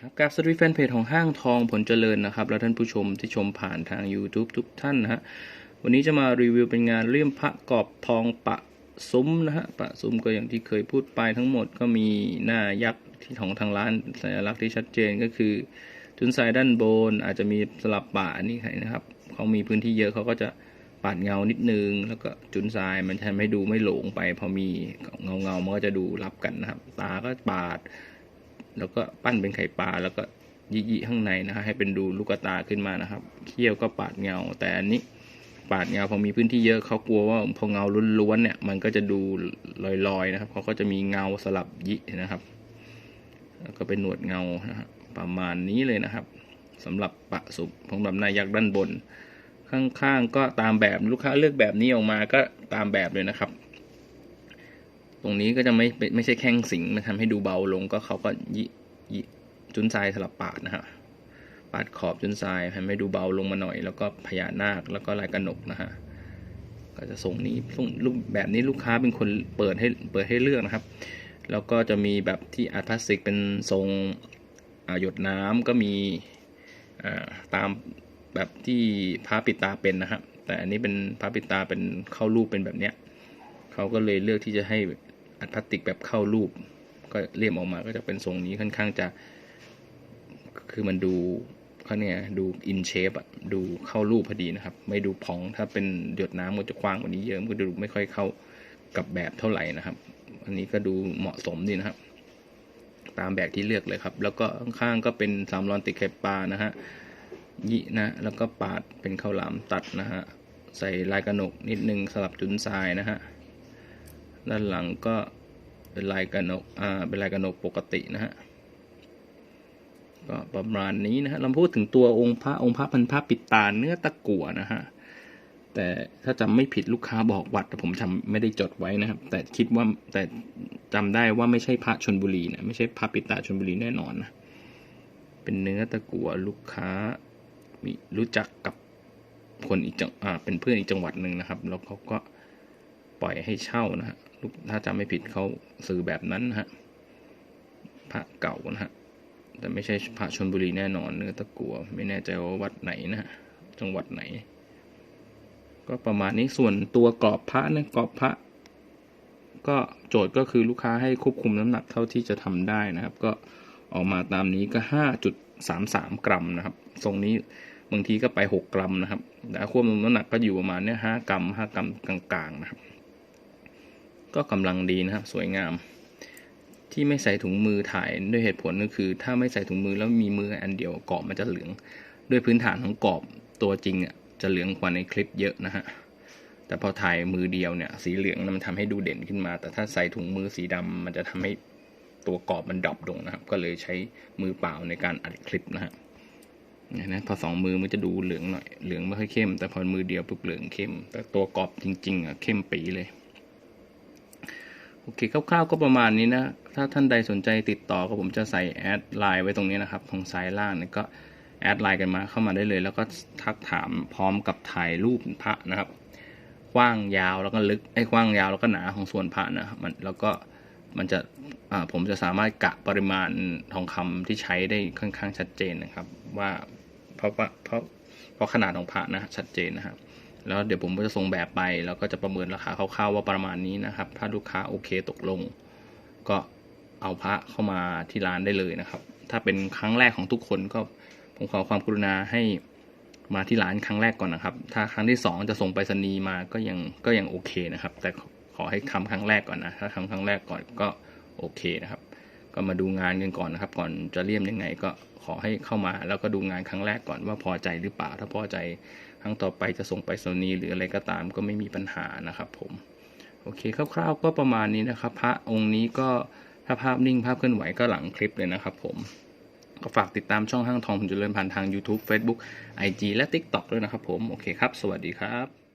ครับกราบสวัสดีแฟนเพจของห้างทองผลเจริญนะครับ และท่านผู้ชมที่ชมผ่านทาง YouTube ทุกท่านนะฮะวันนี้จะมารีวิวเป็นงานเลี่ยมพระกรอบทองปะซุ้มนะฮะปะซุ้มก็อย่างที่เคยพูดไปทั้งหมดก็มีหน้ายักษ์ที่ของทางร้านสัญลักษณ์ที่ชัดเจนก็คือจุนทรายด้านบน อาจจะมีสลับป่าอันนี้นะครับเขามีพื้นที่เยอะเขาก็จะปาดเงานิดนึง แล้วก็จุนทรายมันทำให้ดูไม่หลงไป พอมีเงาเงาๆมันก็จะดูรับกันนะครับ ตาก็ปาด แล้วก็ปั้นเป็นไข่ปลาแล้วก็ยิๆข้างในนะฮะให้เป็นดูลูกตาขึ้นมานะครับเขี้ยวก็ปาดเงา แต่อันนี้ปาดเงาพอมีพื้นที่เยอะเขากลัวว่าพอเงาล้วนๆเนี่ยมันก็จะดูลอยๆนะครับเขาก็จะมีเงาสลับยินะครับ แล้วก็เป็นหนวดเงานะฮะประมาณนี้เลยนะครับสำหรับปะสุบของลำหน้ายักษ์ด้านบน ข้างๆก็ตามแบบลูกค้าเลือกแบบนี้ออกมาก็ตามแบบเลยนะครับ รงนี้ก็จะไม่ไม่ใช่แข้งสิงมันทำให้ดูเบาลงก็เขาก็ยิยิจุนทรายสลับปาดนะฮะปาดขอบจุนทรายให้ไม่ดูเบาลงมาหน่อย แล้วก็พญานาคแล้วก็ลายกระหนกนะฮะก็จะทรงนี้ทรงรูปแบบนี้ลูกค้าเป็นคนเปิดให้เปิดให้เลือกนะครับ แล้วก็จะมีแบบที่อาร์ตพลาสติกเป็นทรงหยดน้ำก็มีอ่าตามแบบที่พระปิดตาเป็นนะครับแต่อันนี้เป็นพระปิดตาเป็นเข้ารูปเป็นแบบเนี้ยเขาก็เลยเลือกที่จะให้ อัดพลาสติกแบบเข้ารูป ก็เรียมออกมาก็จะเป็นทรงนี้ค่อนข้างจะ คือมันดูเขาเนี่ยดูอินเชฟอะดูเข้ารูปพอดีนะครับ ไม่ดูพองถ้าเป็นหยดน้ำมันจะกว้างกว่านี้เยอะมันก็ดูไม่ค่อยเข้ากับแบบเท่าไหร่นะครับ อันนี้ก็ดูเหมาะสมดีนะครับ ตามแบบที่เลือกเลยครับ แล้วก็ข้างๆก็เป็นสามรอนติดไข่ปลานะฮะยินะแล้วก็ปาดเป็นข้าวหลามตัดนะฮะใส่ลายกระหนกนิดนึงสลับจุนทรายนะฮะ ด้านหลังก็เป็นลายกระหนกอ่าเป็นลายกระหนกปกตินะฮะก็ประมาณนี้นะฮะเราพูดถึงตัวองค์พระองค์พระพันพระปิดตาเนื้อตะกั่วนะฮะแต่ถ้าจำไม่ผิดลูกค้าบอกวัดแต่ผมจำไม่ได้จดไว้นะครับ แต่คิดว่าแต่จำได้ว่าไม่ใช่พระชนบุรีนะไม่ใช่พระปิตาชนบุรีแน่นอนนะเป็นเนื้อตะกั่วลูกค้ามีรู้จักกับคนอีกจังอ่าเป็นเพื่อนอีกจังหวัดหนึ่งนะครับ แล้วเขาก็ อยให้เช่านะฮะถ้าจำไม่ผิดเขาซื้อแบบนั้นนะฮะพระเก่านะฮะแต่ไม่ใช่พระชนบุรีแน่นอนเนื้อตะกัวไม่แน่ใจว่าวัดไหนนะฮะจังหวัดไหน ก็ประมาณนี้ส่วนตัวกรอบพระนะกรอบพระ ก็โจทย์ก็คือลูกค้าให้ควบคุมน้ำหนักเท่าที่จะทำได้นะครับ ก็ออกมาตามนี้ก็ห้าจุดสามสามกรัมนะครับ ทรงนี้บางทีก็ไปหกกรัมนะครับแต่ควบคุมน้ำหนักก็อยู่ประมาณเนี้ยห้ากรัมห้ากรัมกลางๆนะครับ ก็กำลังดีนะครับสวยงาม ที่ไม่ใส่ถุงมือถ่ายด้วยเหตุผลก็คือ ถ้าไม่ใส่ถุงมือแล้วมีมืออันเดียวกรอบมันจะเหลือง ด้วยพื้นฐานของกรอบตัวจริงอะจะเหลืองกว่าในคลิปเยอะนะฮะแต่พอถ่ายมือเดียวเนี่ยสีเหลืองมันทำให้ดูเด่นขึ้นมา แต่ถ้าใส่ถุงมือสีดำมันจะทำให้ตัวกรอบมันดรอปลงนะครับ ก็เลยใช้มือเปล่าในการอัดคลิปนะฮะนะนะพอสองมือมันจะดูเหลืองหน่อยเหลืองไม่ค่อยเข้ม แต่พอมือเดียวปุ๊บเหลืองเข้ม แต่ตัวกรอบจริงๆอะเข้มปีเลย โอเคคร่าวๆก็ประมาณนี้นะ ถ้าท่านใดสนใจติดต่อก็ผมจะใส่แอดไลน์ไว้ตรงนี้นะครับ ตรงซ้ายล่างนี่ก็แอดไลน์กันมาเข้ามาได้เลย แล้วก็ทักถามพร้อมกับถ่ายรูปพระนะครับกว้างยาวแล้วก็ลึกไอ้กว้างยาวแล้วก็หนาของส่วนพระนะครับมันแล้วก็มันจะผมจะสามารถกะปริมาณทองคำที่ใช้ได้ค่อนข้างชัดเจนนะครับ ว่าเพราะว่าเพราะเพราะขนาดของพระนะชัดเจนนะครับ แล้วเดี๋ยวผมก็จะส่งแบบไป แล้วก็จะประเมินราคาคร่าวๆว่าประมาณนี้นะครับ ถ้าลูกค้าโอเคตกลง ก็เอาพระเข้ามาที่ร้านได้เลยนะครับ ถ้าเป็นครั้งแรกของทุกคนก็ผมขอความกรุณาให้มาที่ร้านครั้งแรกก่อนนะครับ ถ้าครั้งที่สองจะส่งไปรษณีย์มาก็ยังก็ยังโอเคนะครับ แต่ขอให้ทำครั้งแรกก่อนนะ ถ้าทำครั้งแรกก่อนก็โอเคนะครับ ก็มาดูงานกันก่อนนะครับ ก่อนจะเลี่ยมยังไงก็ขอให้เข้ามา แล้วก็ดูงานครั้งแรกก่อนว่าพอใจหรือเปล่า ถ้าพอใจ รั้งต่อไปจะส่งไปสนีหรืออะไรก็ตามก็ไม่มีปัญหานะครับผม โอเคคร่าวๆก็ประมาณนี้นะครับ พระองค์นี้ก็ถ้าภาพนิ่งภาพเคลื่อนไหวก็หลังคลิปเลยนะครับผมก็ฝากติดตามช่องห้างทองผมจะเริ่มผ่านทาง YouTube Facebook IG และ TikTok ด้วยนะครับผม โอเคครับ สวัสดีครับ